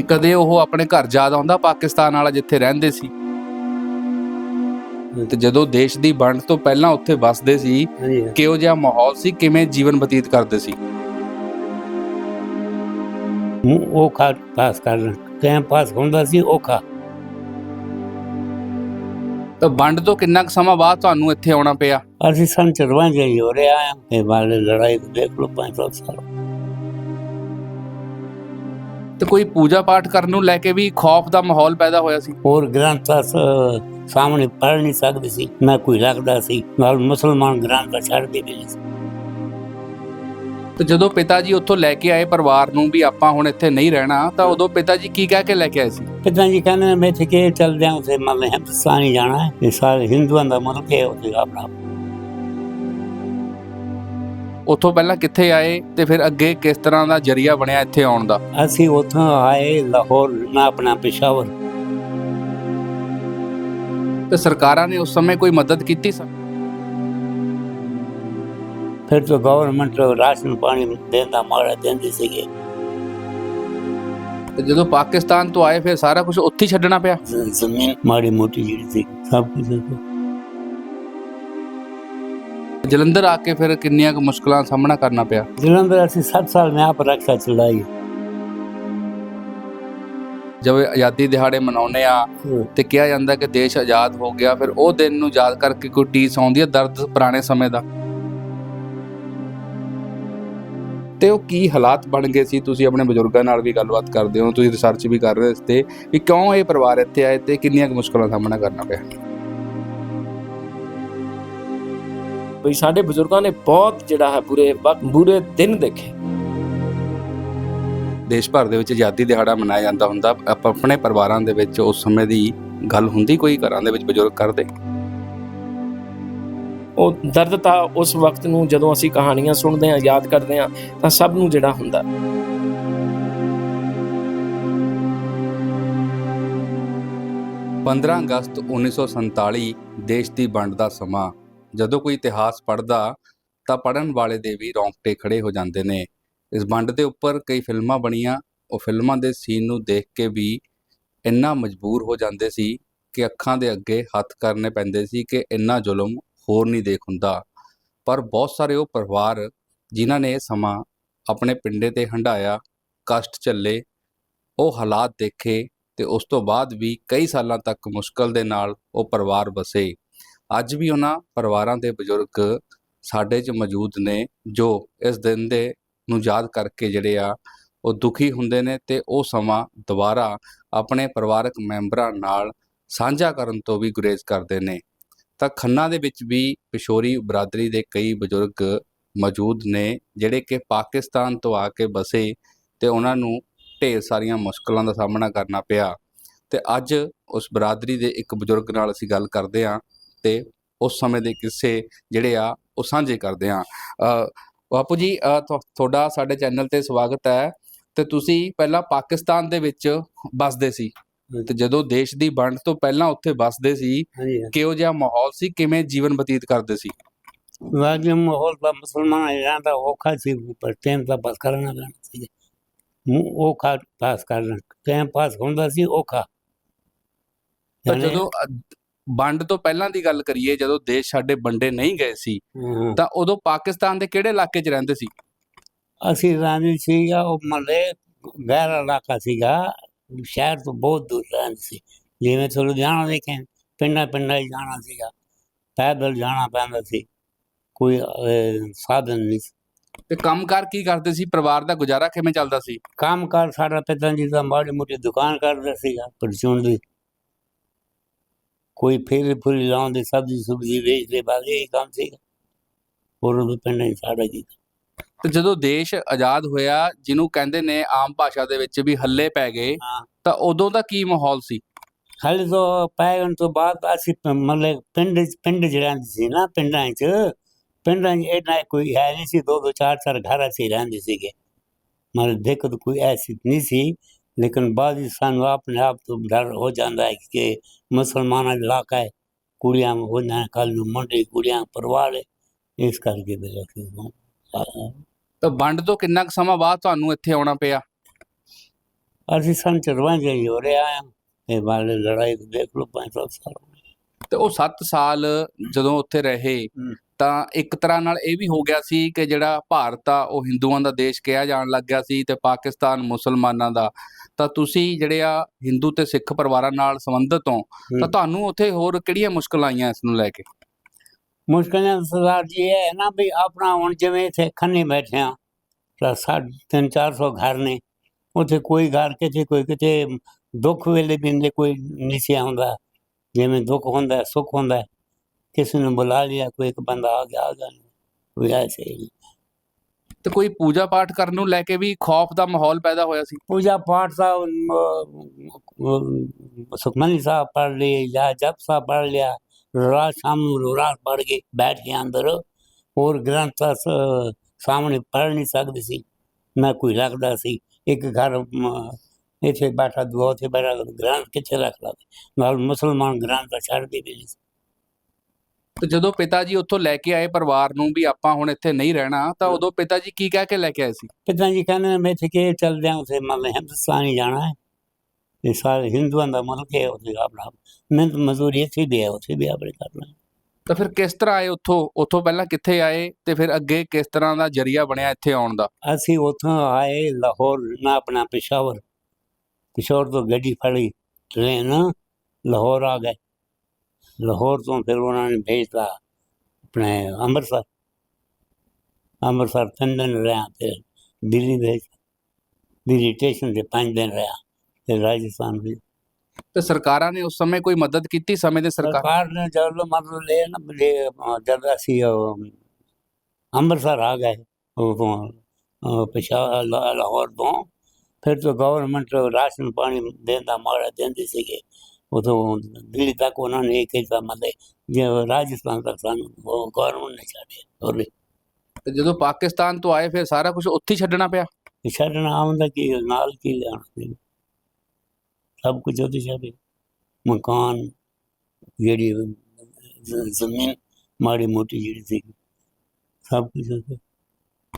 ਕਿ ਕਦੇ ਉਹ ਆਪਣੇ ਘਰ ਯਾਦ ਆਉਂਦਾ ਪਾਕਿਸਤਾਨ ਵਾਲਾ ਜਿੱਥੇ ਰਹਿੰਦੇ ਸੀ। ਤੇ ਜਦੋਂ ਦੇਸ਼ ਦੀ ਵੰਡ ਤੋਂ ਪਹਿਲਾਂ ਉੱਥੇ ਵੱਸਦੇ ਸੀ ਕਿਹੋ ਜਿਹਾ ਮਾਹੌਲ ਸੀ ਕਿਵੇਂ ਜੀਵਨ ਬਤੀਤ ਕਰਦੇ ਸੀ? ਮੂੰਹ ਔਖਾ ਪਾਸ ਕਰਨਾ ਟਾਈਮ ਪਾਸ ਹੁੰਦਾ ਸੀ ਔਖਾ। ਤਾਂ ਵੰਡ ਤੋਂ ਕਿੰਨਾ ਕੁ ਸਮਾਂ ਬਾਅਦ ਤੁਹਾਨੂੰ ਇੱਥੇ ਆਉਣਾ ਪਿਆ? ਅਸੀਂ ਸੰਨ ਚਰਵਾਂ ਜਾਈ ਹੋ ਰਿਹਾ ਆ ਇਹ ਵਾਲੇ ਲੜਾਈ ਤੋਂ ਦੇਖ ਲਓ 500 ਸਾਲ। ਤੇ ਕੋਈ ਪੂਜਾ ਪਾਠ ਕਰਨ ਨੂੰ ਲੈ ਕੇ ਵੀ ਖੌਫ ਦਾ ਮਾਹੌਲ ਪੈਦਾ ਹੋਇਆ ਸੀ। ਹੋਰ ਗ੍ਰੰਥਾਂ ਸਾਹਮਣੇ ਪੜ੍ਹ ਨਹੀਂ ਸਕਦੇ ਸੀ। ਨਾ ਕੋਈ ਰੱਖਦਾ ਸੀ ਨਾਲ ਮੁਸਲਮਾਨ ਗ੍ਰੰਥ ਛੱਡਦੇ ਵੀ ਨਹੀਂ ਸੀ। ਤੇ ਜਦੋਂ ਪਿਤਾ ਜੀ ਉੱਥੋਂ ਲੈ ਕੇ ਆਏ ਪਰਿਵਾਰ ਨੂੰ ਵੀ ਆਪਾਂ ਹੁਣ ਇੱਥੇ ਨਹੀਂ ਰਹਿਣਾ ਤਾਂ ਉਦੋਂ ਪਿਤਾ ਜੀ ਕੀ ਕਹਿ ਕੇ ਲੈ ਕੇ ਆਏ ਸੀ? ਪਿਤਾ ਜੀ ਕਹਿੰਦੇ ਮੈਂ ਇੱਥੇ ਕਿ ਚੱਲਦੇ ਹਾਂ ਉਸੇ ਮਤਲਬ ਹਿੰਦੁਸਤਾਨ ਹੀ ਜਾਣਾ ਹੈ। ਇਹ ਸਾਰੇ ਹਿੰਦੂਆਂ ਦਾ ਮੁਲਕ ਹੈ ਉੱਥੇ ਆਪਣਾ ਉੱਥੋਂ ਪਹਿਲਾਂ ਕਿੱਥੇ ਆਏ ਤੇ ਫਿਰ ਅੱਗੇ ਕਿਸ ਤਰ੍ਹਾਂ ਦਾ ਜਰੀਆ ਬਣਿਆ ਇੱਥੇ ਆਉਣ ਦਾ? ਅਸੀਂ ਉੱਥੋਂ ਆਏ ਲਾਹੌਰ ਨਾ ਆਪਣਾ ਪਿਸ਼ਾਵਰ। ਤੇ ਸਰਕਾਰਾਂ ਨੇ ਉਸ ਸਮੇਂ ਕੋਈ ਮਦਦ ਕੀਤੀ ਸੀ ਫਿਰ ਤੋਂ ਗਵਰਨਮੈਂਟ ਰਾਸ਼ਨ ਪਾਣੀ ਦੇਂਦਾ ਮਾੜਾ ਦਿੰਦੀ ਸੀਗੇ। ਤੇ ਜਦੋਂ ਪਾਕਿਸਤਾਨ ਤੋਂ ਆਏ ਫਿਰ ਸਾਰਾ ਕੁਝ ਉੱਥੇ ਹੀ ਛੱਡਣਾ ਪਿਆ? ਜ਼ਮੀਨ ਮਾੜੀ ਮੋਟੀ ਜਿਹੜੀ ਸੀ ਸਭ ਕੁਝ। ਜਲੰਧਰ ਆ ਕੇ ਫਿਰ ਕਿੰਨੀਆਂ ਕੁ ਮੁਸ਼ਕਲਾਂ ਦਾ ਸਾਹਮਣਾ ਕਰਨਾ ਪਿਆ ਜਲੰਧਰ ਅਸੀਂ 7 ਸਾਲ में आप रक्षा चलाई ਜਦੋਂ ਆਜ਼ਾਦੀ ਦਿਹਾੜੇ ਮਨਾਉਂਦੇ ਆ ਤੇ ਕਿਹਾ ਜਾਂਦਾ ਕਿ ਦੇਸ਼ ਆਜ਼ਾਦ ਹੋ ਗਿਆ ਫਿਰ ਉਹ ਦਿਨ ਨੂੰ ਯਾਦ ਕਰਕੇ ਕੋਈ ਟੀਸ ਆਉਂਦੀ ਹੈ ਦਰਦ ਪੁਰਾਣੇ ਸਮੇਂ ਦਾ ਤੇ ਉਹ ਕੀ ਹਾਲਾਤ ਬਣ ਗਏ ਸੀ ਤੁਸੀਂ ਆਪਣੇ ਬਜ਼ੁਰਗਾਂ ਨਾਲ ਵੀ ਗੱਲਬਾਤ ਕਰਦੇ ਹੋ ਤੁਸੀਂ ਰਿਸਰਚ ਵੀ ਕਰ ਰਹੇ ਹੋ ਇਸ ਤੇ ਵੀ ਕਿਉਂ ਇਹ ਪਰਿਵਾਰ ਇੱਥੇ ਆਏ ਤੇ ਕਿੰਨੀਆਂ ਕੁ ਮੁਸ਼ਕਲਾਂ ਦਾ ਸਾਹਮਣਾ ਕਰਨਾ ਪਿਆ ਬਈ ਸਾਡੇ ਬਜ਼ੁਰਗਾਂ ਨੇ ਬਹੁਤ ਜਿਹੜਾ ਹੈ ਬੁਰੇ ਵਕਤ ਬੁਰੇ ਦਿਨ ਦੇਖੇ। ਦੇਸ਼ ਭਰ ਦੇ ਵਿੱਚ ਆਜ਼ਾਦੀ ਦਿਹਾੜਾ ਮਨਾਇਆ ਜਾਂਦਾ ਹੁੰਦਾ। ਆਪਾਂ ਆਪਣੇ ਪਰਿਵਾਰਾਂ ਦੇ ਵਿੱਚ ਉਸ ਸਮੇਂ ਦੀ ਗੱਲ ਹੁੰਦੀ ਕੋਈ? ਘਰਾਂ ਦੇ ਵਿੱਚ ਬਜ਼ੁਰਗ ਕਰਦੇ? ਉਹ ਦਰਦ ਤਾਂ ਉਸ ਵਕਤ ਨੂੰ ਜਦੋਂ ਅਸੀਂ ਕਹਾਣੀਆਂ ਸੁਣਦੇ ਹਾਂ ਯਾਦ ਕਰਦੇ ਹਾਂ ਤਾਂ ਸਭ ਨੂੰ ਜਿਹੜਾ ਹੁੰਦਾ। 15 ਅਗਸਤ 1947 ਦੇਸ਼ ਦੀ ਵੰਡ ਦਾ ਸਮਾਂ। ਜਦੋਂ ਕੋਈ ਇਤਿਹਾਸ ਪੜ੍ਹਦਾ, ਤਾਂ ਪੜਨ ਵਾਲੇ ਦੇ ਵੀ ਰੌਂਗਟੇ ਖੜੇ ਹੋ ਜਾਂਦੇ ਨੇ। ਇਸ ਵੰਡ ਦੇ ਉੱਪਰ ਕਈ ਫਿਲਮਾਂ ਬਣੀਆਂ, ਉਹ ਫਿਲਮਾਂ ਦੇ ਸੀਨ ਨੂੰ ਦੇਖ ਕੇ ਵੀ ਇੰਨਾ ਮਜਬੂਰ ਹੋ ਜਾਂਦੇ ਸੀ ਕਿ ਅੱਖਾਂ ਦੇ ਅੱਗੇ ਹੱਥ ਕਰਨੇ ਪੈਂਦੇ ਸੀ ਕਿ ਇੰਨਾ ਜ਼ੁਲਮ ਹੋਰ ਨਹੀਂ ਦੇਖ ਹੁੰਦਾ। ਪਰ ਬਹੁਤ ਸਾਰੇ ਉਹ ਪਰਿਵਾਰ ਜਿਨ੍ਹਾਂ ਨੇ ਇਹ ਸਮਾਂ ਆਪਣੇ ਪਿੰਡੇ ਤੇ ਹੰਢਾਇਆ, ਕਸ਼ਟ ਚੱਲੇ ਉਹ ਹਾਲਾਤ ਦੇਖੇ ਤੇ ਉਸ ਤੋਂ ਬਾਅਦ ਵੀ ਕਈ ਸਾਲਾਂ ਤੱਕ ਮੁਸ਼ਕਲ ਦੇ ਨਾਲ ਉਹ ਪਰਿਵਾਰ ਬਸੇ ਅੱਜ ਵੀ ਉਹਨਾਂ ਪਰਿਵਾਰਾਂ ਦੇ ਬਜ਼ੁਰਗ ਸਾਡੇ 'ਚ ਮੌਜੂਦ ਨੇ, ਜੋ ਇਸ ਦਿਨ ਦੇ ਨੂੰ ਯਾਦ ਕਰਕੇ ਜਿਹੜੇ ਆ, ਉਹ ਦੁਖੀ ਹੁੰਦੇ ਨੇ ਤੇ ਉਹ ਸਮਾਂ ਦੁਬਾਰਾ ਆਪਣੇ ਪਰਿਵਾਰਕ ਮੈਂਬਰਾਂ ਨਾਲ ਸਾਂਝਾ ਕਰਨ ਤੋਂ ਵੀ ਗੁਰੇਜ਼ ਕਰਦੇ ਨੇ। ਤਾਂ ਖੰਨਾ ਦੇ ਵਿੱਚ ਵੀ ਪਿਸ਼ੋਰੀ ਬਰਾਦਰੀ ਦੇ ਕਈ ਬਜ਼ੁਰਗ ਮੌਜੂਦ ਨੇ, ਜਿਹੜੇ ਕਿ ਪਾਕਿਸਤਾਨ ਤੋਂ ਆ ਕੇ ਬਸੇ ਤੇ ਉਹਨਾਂ ਨੂੰ ਢੇਰ ਸਾਰੀਆਂ ਮੁਸ਼ਕਲਾਂ ਦਾ ਸਾਹਮਣਾ ਕਰਨਾ ਪਿਆ। ਤੇ ਅੱਜ ਉਸ ਬਰਾਦਰੀ ਦੇ ਇੱਕ ਬਜ਼ੁਰਗ ਨਾਲ ਅਸੀਂ ਗੱਲ ਕਰਦੇ ਹਾਂ ਤੇ ਉਸ ਸਮੇਂ ਦੇ ਕਿੱਸੇ ਜਿਹੜੇ ਆ ਉਹ ਸਾਂਝੇ ਕਰਦੇ ਅ, ਬਾਪੂ ਜੀ ਤੁਹਾਡਾ ਸਾਡੇ ਚੈਨਲ ਤੇ ਸਵਾਗਤ ਹੈ। ਤੇ ਤੁਸੀਂ ਪਹਿਲਾਂ ਪਾਕਿਸਤਾਨ ਦੇ ਵਿੱਚ ਵੱਸਦੇ ਸੀ। ਤੇ ਜਦੋਂ ਦੇਸ਼ ਦੀ ਵੰਡ ਤੋਂ ਪਹਿਲਾਂ ਉੱਥੇ ਵੱਸਦੇ ਸੀ ਕਿਹੋ ਜਿਹਾ ਮਾਹੌਲ ਸੀ? ਕਿਵੇਂ ਜੀਵਨ ਬਤੀਤ ਕਰਦੇ ਸੀ? ਵਾਜੀ ਮਾਹੌਲ ਦਾ ਮੁਸਲਮਾਨ ਇਹਨਾਂ ਦਾ ਔਖਾ ਸੀ ਪਰ ਟਾਈਮ ਦਾ ਪਾਸ ਕਰਨਾ ਪੈਣਾ ਸੀ। ਔਖਾ ਪਾਸ ਕਰਨਾ ਟਾਈਮ ਪਾਸ ਹੁੰਦਾ ਸੀ ਔਖਾ। ਜਦੋਂ ਵੰਡ ਤੋਂ ਪਹਿਲਾਂ ਦੀ ਗੱਲ ਕਰੀਏ ਜਦੋਂ ਦੇਸ਼ ਸਾਡੇ ਵੰਡੇ ਨਹੀਂ ਗਏ ਸੀ। ਤਾਂ ਉਦੋਂ ਪਾਕਿਸਤਾਨ ਦੇ ਕਿਹੜੇ ਇਲਾਕੇ 'ਚ ਰਹਿੰਦੇ ਸੀ ਅਸੀਂ ਰਾਣੀ ਸੀਗਾ ਉਹ ਮਲੇ ਗੈਰ ਇਲਾਕਾ ਸੀਗਾ ਸ਼ਹਿਰ ਤੋਂ ਬਹੁਤ ਦੂਰ ਰਹਿੰਦੇ ਸੀ ਜਿਵੇਂ ਤੋਂ ਲੁਧਿਆਣਾ ਦੇਖੇ ਪਿੰਡਾਂ ਪਿੰਡਾਂ ਹੀ ਜਾਣਾ ਸੀਗਾ ਪੈਦਲ ਜਾਣਾ ਪੈਂਦਾ ਸੀ ਕੋਈ ਸਾਧਨ ਨਹੀਂ ਸੀ। ਤੇ ਕੰਮਕਾਰ ਕੀ ਕਰਦੇ ਸੀ ਪਰਿਵਾਰ ਦਾ ਗੁਜ਼ਾਰਾ ਕਿਵੇਂ ਚੱਲਦਾ ਸੀ ਕੰਮ ਕਾਰ ਸਾਡਾ ਪਿਤਾ ਜੀ ਦਾ ਮਾੜੀ ਮੋਟੀ ਦੁਕਾਨ ਕਰਦਾ ਸੀਗਾ ਪਰਚੂਨ ਦੀ ਕੋਈ ਫੇਰੀ ਫੁਰੀ ਲਾਉਂਦੇ ਸਬਜ਼ੀ ਸੁਬਜ਼ੀ ਵੇਚਦੇ ਬਾਗੇ ਹੀ ਕੰਮ ਸੀਗਾ। ਹੋਰ ਉਹ ਪਿੰਡ ਹੀ ਸਾਡਾ ਜੀ ਤੇ ਜਦੋਂ ਦੇਸ਼ ਆਜ਼ਾਦ ਹੋਇਆ ਜਿਹਨੂੰ ਕਹਿੰਦੇ ਨੇ ਆਮ ਭਾਸ਼ਾ ਦੇ ਵਿੱਚ ਵੀ ਹੱਲੇ ਪੈ ਗਏ ਹਾਂ। ਤਾਂ ਉਦੋਂ ਦਾ ਕੀ ਮਾਹੌਲ ਸੀ? ਹਾਲੇ ਤੋਂ ਪੈਣ ਤੋਂ ਬਾਅਦ ਅਸੀਂ ਮਤਲਬ ਪਿੰਡ ਪਿੰਡ ਜਿਹੜਾ ਸੀ ਨਾ ਪਿੰਡਾਂ 'ਚ। ਪਿੰਡਾਂ 'ਚ ਇੰਨਾ ਕੋਈ ਹੈ ਨਹੀਂ ਸੀ ਦੋ ਦੋ ਚਾਰ ਚਾਰ ਘਰ ਅਸੀਂ ਰਹਿੰਦੇ ਸੀਗੇ। ਮਤਲਬ ਦਿੱਕਤ ਕੋਈ ਐਸੀ ਨਹੀਂ ਸੀ। ਲੇਕਿਨ ਬਾਅਦ ਵਿੱਚ ਸਾਨੂੰ ਆਪਣੇ ਆਪ ਤੋਂ ਡਰ ਹੋ ਜਾਂਦਾ ਹੈ ਕਿ ਮੁਸਲਮਾਨਾਂ ਦਾ ਇਲਾਕਾ ਹੈ ਕੁੜੀਆਂ ਹੋ ਜਾਣ ਕੱਲ ਨੂੰ ਮੁੰਡੇ ਕੁੜੀਆਂ ਪਰਿਵਾਰ ਹੈ। ਇਸ ਕਰਕੇ ਅਸੀਂ ਹਾਂ, ਤਾਂ ਵੰਡ ਤੋਂ ਕਿੰਨਾ ਕੁ ਸਮਾਂ ਬਾਅਦ ਤੁਹਾਨੂੰ ਇੱਥੇ ਆਉਣਾ ਪਿਆ? ਅਸੀਂ ਸੰਨ 54 ਹੀ ਹੋ ਰਿਹਾ ਆ ਇਹ ਵਾਲੇ ਲੜਾਈ ਦੇਖ ਲਓ 500 ਸਾਲ ਤੇ ਉਹ 7 ਸਾਲ ਜਦੋਂ ਉੱਥੇ ਰਹੇ। ਤਾਂ ਇੱਕ ਤਰ੍ਹਾਂ ਨਾਲ ਇਹ ਵੀ ਹੋ ਗਿਆ ਸੀ ਕਿ ਜਿਹੜਾ ਭਾਰਤ ਆ ਉਹ ਹਿੰਦੂਆਂ ਦਾ ਦੇਸ਼ ਕਿਹਾ ਜਾਣ ਲੱਗ ਗਿਆ ਸੀ ਤੇ ਪਾਕਿਸਤਾਨ ਮੁਸਲਮਾਨਾਂ ਦਾ। ਤਾਂ ਤੁਸੀਂ ਜਿਹੜੇ ਆ ਹਿੰਦੂ ਤੇ ਸਿੱਖ ਪਰਿਵਾਰਾਂ ਨਾਲ ਸੰਬੰਧਿਤ ਹੋ ਤਾਂ। ਤੁਹਾਨੂੰ ਉੱਥੇ ਹੋਰ ਕਿਹੜੀਆਂ ਮੁਸ਼ਕਲਾਂ ਆਈਆਂ ਇਸ ਨੂੰ ਲੈ ਕੇ? ਮੁਸ਼ਕਲਾਂ ਸਰਦਾਰ ਜੀ ਇਹ ਹੈ ਨਾ ਵੀ ਆਪਣਾ ਹੁਣ ਜਿਵੇਂ ਇੱਥੇ ਖੰਨੇ ਬੈਠੇ ਆ ਤਾਂ ਸਾਢੇ ਤਿੰਨ ਚਾਰ ਸੌ ਘਰ ਨੇ। ਉੱਥੇ ਕੋਈ ਘਰ ਕਿਤੇ ਕੋਈ ਕਿਤੇ ਦੁੱਖ ਵੇਲੇ ਵੀ ਇੰਦੇ ਕੋਈ ਨਹੀਂ ਸੀ ਆਉਂਦਾ। ਜਿਵੇਂ ਦੁੱਖ ਹੁੰਦਾ ਸੁੱਖ ਹੁੰਦਾ। किसी ने बुला लिया कोई एक बंदा आ गया आ गया कोई ऐसे ही ਤੇ ਕੋਈ ਪੂਜਾ ਪਾਠ ਕਰਨ ਨੂੰ ਲੈ ਕੇ ਵੀ ਖੌਫ ਦਾ ਮਾਹੌਲ ਪੈਦਾ ਹੋਇਆ ਸੀ पूजा पाठ सा सुखमनी साहब पढ़ लिए या जप सा पढ़ लिया रुराल शाम रुराल पढ़ के बैठ के अंदर और ग्रंथ स- सामने पढ़ नहीं सकदी सी ना कोई रखदा सी एक घर म, ਇੱਥੇ ਬੈਠਾ ਦੂਆ ਉੱਥੇ ਬੈਠਾ ਗ੍ਰੰਥ ਕਿੱਥੇ ਰੱਖ ਲਵੇ ਨਾਲ ਮੁਸਲਮਾਨ ਗ੍ਰੰਥ ਤਾਂ ਛੱਡਦੇ ਵੀ ਨਹੀਂ ਸੀ। ਤੇ ਜਦੋਂ ਪਿਤਾ ਜੀ ਉੱਥੋਂ ਲੈ ਕੇ ਆਏ ਪਰਿਵਾਰ ਨੂੰ ਵੀ ਆਪਾਂ ਹੁਣ ਇੱਥੇ ਨਹੀਂ ਰਹਿਣਾ ਤਾਂ ਉਦੋਂ ਪਿਤਾ ਜੀ ਕੀ ਕਹਿ ਕੇ ਲੈ ਕੇ ਆਏ ਸੀ? ਪਿਤਾ ਜੀ ਕਹਿੰਦੇ ਮੈਂ ਇੱਥੇ ਕਿ ਚੱਲਦੇ ਹਾਂ ਉੱਥੇ ਮਤਲਬ ਹਿੰਦੁਸਤਾਨ ਹੀ ਜਾਣਾ ਹੈ। ਇਹ ਸਾਰੇ ਹਿੰਦੂਆਂ ਦਾ ਮੁਲਕ ਹੈ ਉੱਥੇ ਆਪਣਾ ਮਿਹਨਤ ਮਜ਼ਦੂਰੀ ਇੱਥੇ ਵੀ ਹੈ ਉੱਥੇ ਵੀ ਆਪਣੇ ਕਰਨਾ ਤਾਂ ਫਿਰ ਕਿਸ ਤਰ੍ਹਾਂ ਆਏ ਉੱਥੋਂ? ਉੱਥੋਂ ਪਹਿਲਾਂ ਕਿੱਥੇ ਆਏ ਤੇ ਫਿਰ ਅੱਗੇ ਕਿਸ ਤਰ੍ਹਾਂ ਦਾ ਜਰੀਆ ਬਣਿਆ ਇੱਥੇ ਆਉਣ ਦਾ? ਅਸੀਂ ਉੱਥੋਂ ਆਏ ਲਾਹੌਰ ਨਾ ਆਪਣਾ ਪਿਸ਼ਾਵਰ। ਪਿਸ਼ਾਵਰ ਤੋਂ ਗੱਡੀ ਫੜੀ ਟ੍ਰੇਨ ਲਾਹੌਰ ਆ ਗਏ। ਲਾਹੌਰ ਤੋਂ ਫਿਰ ਉਹਨਾਂ ਨੇ ਭੇਜਤਾ ਆਪਣੇ ਅੰਮ੍ਰਿਤਸਰ। ਅੰਮ੍ਰਿਤਸਰ ਤਿੰਨ ਦਿਨ ਰਿਹਾ ਫਿਰ ਦਿੱਲੀ ਭੇਜ ਦਿੱਲੀ ਸਟੇਸ਼ਨ ਤੇ ਪੰਜ ਦਿਨ ਰਿਹਾ ਫਿਰ ਰਾਜਸਥਾਨ ਵੀ। ਤੇ ਸਰਕਾਰਾਂ ਨੇ ਉਸ ਸਮੇਂ ਕੋਈ ਮਦਦ ਕੀਤੀ? ਸਮੇਂ ਦੇ ਸਰਕਾਰ ਸਰਕਾਰ ਨੇ ਜਦੋਂ ਮਤਲਬ ਲੈ ਨਾ ਜਦ ਅਸੀਂ ਉਹ ਅੰਮ੍ਰਿਤਸਰ ਆ ਗਏ ਉਦੋਂ ਪਿਸ਼ਾ ਲਾਹੌਰ ਤੋਂ ਫਿਰ ਤੋਂ ਗਵਰਨਮੈਂਟ ਰਾਸ਼ਨ ਪਾਣੀ ਦੇਣ ਦਾ ਮਾੜਾ ਦਿੰਦੀ ਸੀਗੇ। ਉਦੋਂ ਦਿੱਲੀ ਤੱਕ ਉਹਨਾਂ ਨੇ ਇੱਕ ਹੀ ਮਤਲਬ ਜੇ ਰਾਜਸਥਾਨ ਤੱਕ ਸਾਨੂੰ ਉਹ ਗਵਰਨਮੈਂਟ ਨੇ ਛੱਡਿਆ ਹੋਰ ਤੇ ਜਦੋਂ ਪਾਕਿਸਤਾਨ ਤੋਂ ਆਏ ਫਿਰ ਸਾਰਾ ਕੁਝ ਉੱਥੇ ਹੀ ਛੱਡਣਾ ਪਿਆ? ਛੱਡਣਾ ਆਉਂਦਾ ਕਿ ਨਾਲ ਕੀ ਸੀ ਸਭ ਕੁਝ ਉਹਦੇ ਛੱਡੇ ਮਕਾਨ ਜਿਹੜੀ ਜ਼ਮੀਨ ਮਾੜੀ ਮੋਟੀ ਜਿਹੜੀ ਸੀ ਸਭ ਕੁਝ ਉੱਥੇ।